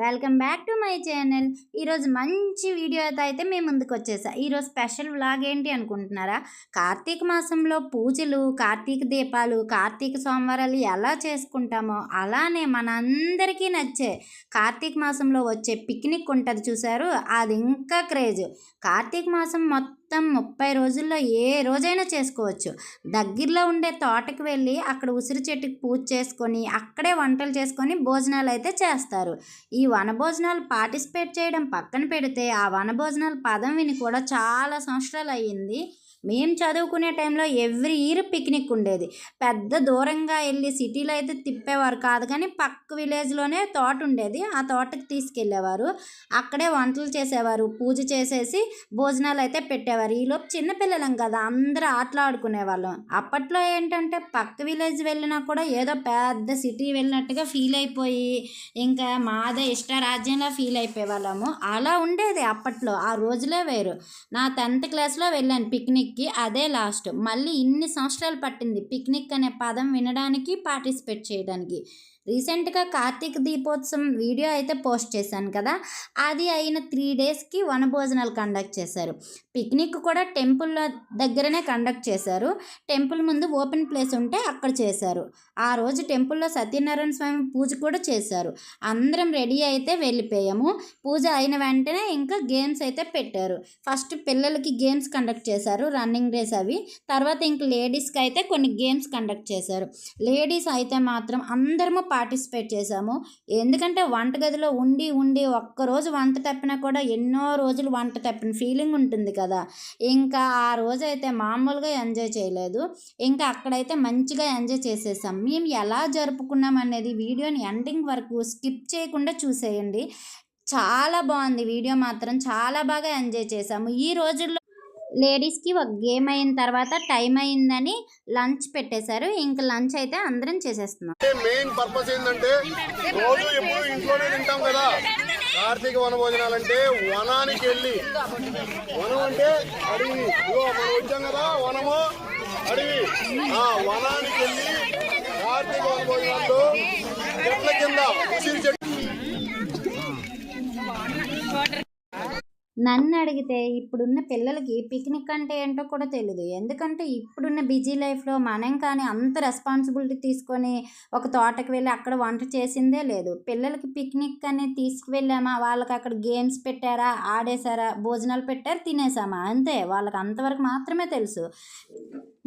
Welcome back to my channel. ఈరోజు మంచి వీడియోతో అయితే మేము ముందుకు వచ్చేసా. ఈరోజు స్పెషల్ వ్లాగ్ ఏంటి అనుకుంటున్నారా? కార్తీక మాసంలో పూజలు కార్తీక దీపాలు కార్తీక సోమవారాలు ఎలా చేసుకుంటామో అలానే మనందరికీ నచ్చే కార్తీక మాసంలో వచ్చే పిక్నిక్ ఉంటుంది చూసారు అది ఇంకా క్రేజ్ కార్తీక మాసం మొత్తం మొత్తం ముప్పై రోజుల్లో ఏ రోజైనా చేసుకోవచ్చు. దగ్గరలో ఉండే తోటకి వెళ్ళి అక్కడ ఉసిరి చెట్టుకి పూజ చేసుకొని అక్కడే వంటలు చేసుకొని భోజనాలు అయితే చేస్తారు. ఈ వనభోజనాలు పార్టిసిపేట్ చేయడం పక్కన పెడితే ఆ వనభోజనాలు పదం విని కూడా చాలా సంవత్సరాలు అయ్యింది. మేము చదువుకునే టైంలో ఎవ్రీ ఇయర్ పిక్నిక్ ఉండేది. పెద్ద దూరంగా వెళ్ళి సిటీలో అయితే తిప్పేవారు కాదు కానీ పక్క విలేజ్లోనే తోట ఉండేది. ఆ తోటకి తీసుకెళ్ళేవారు. అక్కడే వంటలు చేసేవారు. పూజ చేసేసి భోజనాలు అయితే పెట్టేవారు. ఈలోపు చిన్నపిల్లలం కదా అందరూ ఆటలు ఆడుకునే వాళ్ళం అప్పట్లో ఏంటంటే పక్క విలేజ్ వెళ్ళినా కూడా ఏదో పెద్ద సిటీ వెళ్ళినట్టుగా ఫీల్ అయిపోయి ఇంకా మాదే ఇష్టరాజ్యంలో ఫీల్ అయిపోయే వాళ్ళము అలా ఉండేది అప్పట్లో. ఆ రోజులే వేరు. నా టెన్త్ క్లాస్లో వెళ్ళాను పిక్నిక్. పిక్నిక్కి అదే లాస్ట్. మళ్ళీ ఇన్ని సంవత్సరాలు పట్టింది పిక్నిక్ అనే పదం వినడానికి పార్టిసిపేట్ చేయడానికి. రీసెంట్గా కార్తీక దీపోత్సవం వీడియో అయితే పోస్ట్ చేశాను కదా అది అయిన త్రీ డేస్కి వనభోజనాలు కండక్ట్ చేశారు. పిక్నిక్ కూడా టెంపుల్ దగ్గరనే కండక్ట్ చేశారు. టెంపుల్ ముందు ఓపెన్ ప్లేస్ ఉంటే అక్కడ చేశారు. ఆ రోజు టెంపుల్లో సత్యనారాయణ స్వామి పూజ కూడా చేశారు. అందరం రెడీ అయితే వెళ్ళిపోయాము. పూజ అయిన వెంటనే ఇంకా గేమ్స్ అయితే పెట్టారు. ఫస్ట్ పిల్లలకి గేమ్స్ కండక్ట్ చేశారు రన్నింగ్ రేస్ అవి. తర్వాత ఇంక లేడీస్కి అయితే కొన్ని గేమ్స్ కండక్ట్ చేశారు. లేడీస్ అయితే మాత్రం అందరము పార్టిసిపేట్ చేశాము. ఎందుకంటే వంటగదిలో ఉండి ఉండి ఒక్కరోజు వంట తప్పినా కూడా ఎన్నో రోజులు వంట తప్పిన ఫీలింగ్ ఉంటుంది కదా. ఇంకా ఆ రోజు అయితే మామూలుగా ఎంజాయ్ చేయలేదు. ఇంకా అక్కడైతే మంచిగా ఎంజాయ్ చేసేసాం. మేము ఎలా జరుపుకున్నాం అనేది వీడియోని ఎండింగ్ వరకు స్కిప్ చేయకుండా చూసేయండి. చాలా బాగుంది. వీడియో మాత్రం చాలా బాగా ఎంజాయ్ చేసాము ఈ రోజుల్లో లేడీస్కి ఒక గేమ్ అయిన తర్వాత టైం అయిందని లంచ్ పెట్టేశారు. ఇంక లంచ్ అయితే అందరం చేసేస్తున్నాం. మెయిన్ పర్పస్ ఏంటంటే రోజు ఎప్పుడు ఇంట్లోనే తింటాం కదా. కార్తీక వన భోజనాలు అంటే వనానికి వెళ్ళి వనం అంటే అడవి. మనం వచ్చాం కదా వనము అడవి. ఆ వనానికి వెళ్ళి కార్తీక వన భోజనాల్లో చెట్ల కింద ఉసిరి చెట్టు నన్ను అడిగితే ఇప్పుడున్న పిల్లలకి పిక్నిక్ అంటే ఏంటో కూడా తెలియదు ఎందుకంటే ఇప్పుడున్న బిజీ లైఫ్లో మనం కానీ అంత రెస్పాన్సిబిలిటీ తీసుకొని ఒక తోటకి వెళ్ళి అక్కడ వంట చేసిందే లేదు. పిల్లలకి పిక్నిక్ అని తీసుకువెళ్ళామా? వాళ్ళకి అక్కడ గేమ్స్ పెట్టారా? ఆడేశారా? భోజనాలు పెట్టారు? తినేసామా అంతే. వాళ్ళకి అంతవరకు మాత్రమే తెలుసు.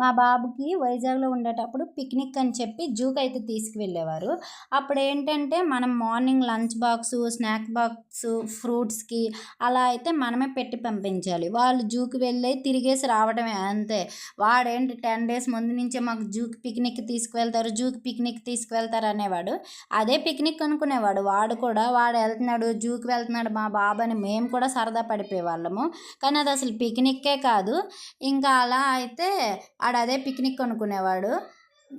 మా బాబుకి వైజాగ్లో ఉండేటప్పుడు పిక్నిక్ అని చెప్పి జూకి అయితే తీసుకువెళ్ళేవారు. అప్పుడు ఏంటంటే మనం morning lunch box snack box ఫ్రూట్స్కి అలా అయితే మనమే పెట్టి పంపించాలి. వాళ్ళు జూకి వెళ్ళి తిరిగేసి రావడమే అంతే. వాడేంటి టెన్ డేస్ ముందు నుంచే మాకు జూకి పిక్నిక్ తీసుకువెళ్తారు జూకి పిక్నిక్ తీసుకువెళ్తారు అనేవాడు. అదే పిక్నిక్ అనుకునేవాడు. వాడు కూడా వాడు వెళ్తున్నాడు జూకి వెళ్తున్నాడు మా బాబు అని మేము కూడా సరదా పడిపోయే వాళ్ళము కానీ అది అసలు పిక్నిక్కే కాదు. ఇంకా అలా అయితే ఆడ అదే పిక్నిక్ అనుకునేవాడు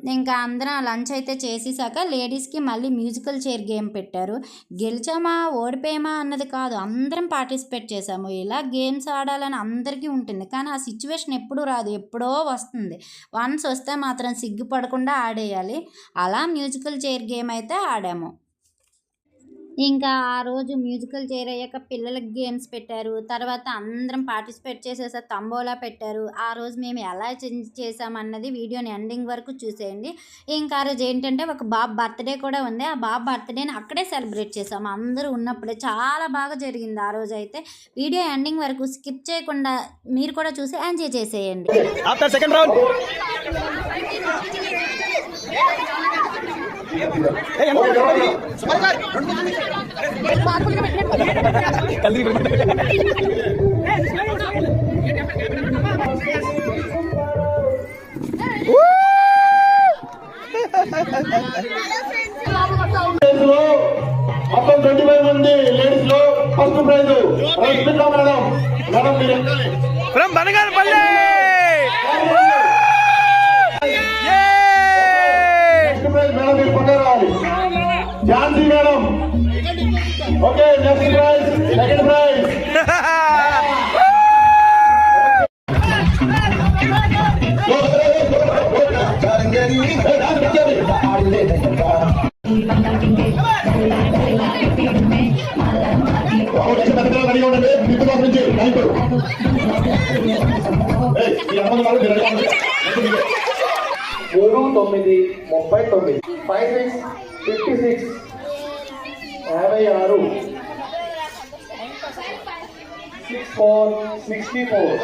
ఇంకా అందరం లంచ్ అయితే చేసేసాక లేడీస్కి మళ్ళీ మ్యూజికల్ చైర్ గేమ్ పెట్టారు. గెలిచామా ఓడిపోయామా అన్నది కాదు అందరం పార్టిసిపేట్ చేసాము. ఇలా గేమ్స్ ఆడాలని అందరికీ ఉంటుంది కానీ ఆ సిచ్యువేషన్ ఎప్పుడూ రాదు ఎప్పుడో వస్తుంది. వన్స్ వస్తే మాత్రం సిగ్గుపడకుండా ఆడేయాలి. అలా మ్యూజికల్ చైర్ గేమ్ అయితే ఆడాము. ఇంకా ఆ రోజు మ్యూజికల్ చైర్ అయ్యాక పిల్లలకి గేమ్స్ పెట్టారు. తర్వాత అందరం పార్టిసిపేట్ చేసేసా తంబోలా పెట్టారు. ఆ రోజు మేము ఎలా చేసామన్నది వీడియోని ఎండింగ్ వరకు చూసేయండి. ఇంకా ఆ రోజు ఏంటంటే ఒక బాబు బర్త్డే కూడా ఉంది. ఆ బాబు బర్త్డేని అక్కడే సెలబ్రేట్ చేసాము అందరూ ఉన్నప్పుడే చాలా బాగా జరిగింది ఆ రోజు అయితే. వీడియో ఎండింగ్ వరకు స్కిప్ చేయకుండా మీరు కూడా చూసి ఎంజాయ్ చేసేయండి. After second round. మొత్తం ట్వంటీ ఫైవ్ మంది లేడీస్లో ఫస్ట్ ప్రైజ్ మేడం మేడం మీరు ఎక్కాలి. ఫ్రమ్ బనగానపల్లి ప్రైజ్ మేడం మీరు పక్క రావాలి Jhansi madam okay next prize second prize నుంచి నైట్ ఈ అమ్మ వాళ్ళు తొమ్మిది ముప్పై తొమ్మిది. ఫైవ్ సిక్స్ ఫిఫ్టీ సిక్స్ యాభై ఆరు. Six four sixty four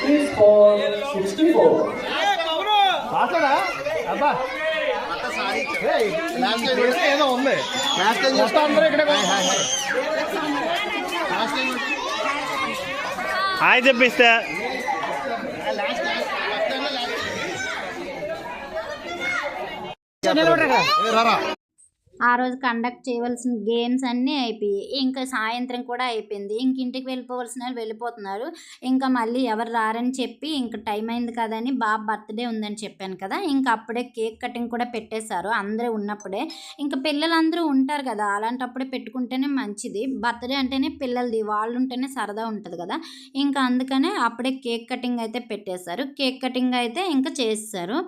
six four sixty four పాసరా అబ్బా లాస్ట్ టైం ఏదో ఉంది లాస్ట్ టైం మొత్తం అందరూ ఇక్కడే లాస్ట్ టైం హాయ్ చెప్పిస్తే రారా. ఆ రోజు కండక్ట్ చేయవలసిన గేమ్స్ అన్నీ అయిపోయాయి. ఇంకా సాయంత్రం కూడా అయిపోయింది. ఇంక ఇంటికి వెళ్ళిపోవలసిన వాళ్ళు వెళ్ళిపోతున్నారు. ఇంకా మళ్ళీ ఎవరు రారని చెప్పి ఇంకా టైం అయింది కదని బాబు బర్త్డే ఉందని చెప్పాను కదా ఇంకా అప్పుడే కేక్ కటింగ్ కూడా పెట్టేశారు అందరూ ఉన్నప్పుడే. ఇంకా పిల్లలందరూ ఉంటారు కదా అలాంటప్పుడే పెట్టుకుంటేనే మంచిది. బర్త్డే అంటేనే పిల్లలది వాళ్ళు ఉంటేనే సరదా ఉంటుంది కదా. ఇంకా అందుకనే అప్పుడే కేక్ కటింగ్ అయితే పెట్టేశారు. కేక్ కటింగ్ అయితే ఇంకా చేస్తారు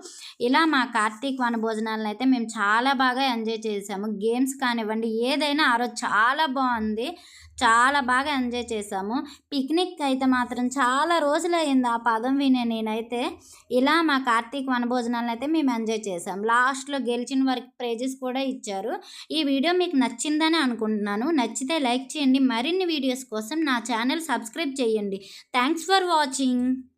ఇలా మా కార్తీక్ వన భోజనాలను అయితే మేము చాలా బాగా ఎంజాయ్ చేసాము. గేమ్స్ కానివ్వండి ఏదైనా ఆ రోజు చాలా బాగుంది. చాలా బాగా ఎంజాయ్ చేసాము పిక్నిక్ అయితే మాత్రం చాలా రోజులైంది ఆ పదం వినే నేనైతే. ఇలా మా కార్తీక్ వనభోజనాలను అయితే మేము ఎంజాయ్ చేసాం లాస్ట్లో గెలిచిన వారికి ప్రైజెస్ కూడా ఇచ్చారు. ఈ వీడియో మీకు నచ్చిందని అనుకుంటున్నాను. నచ్చితే లైక్ చేయండి. మరిన్ని వీడియోస్ కోసం నా ఛానల్ సబ్స్క్రైబ్ చేయండి. Thanks for watching.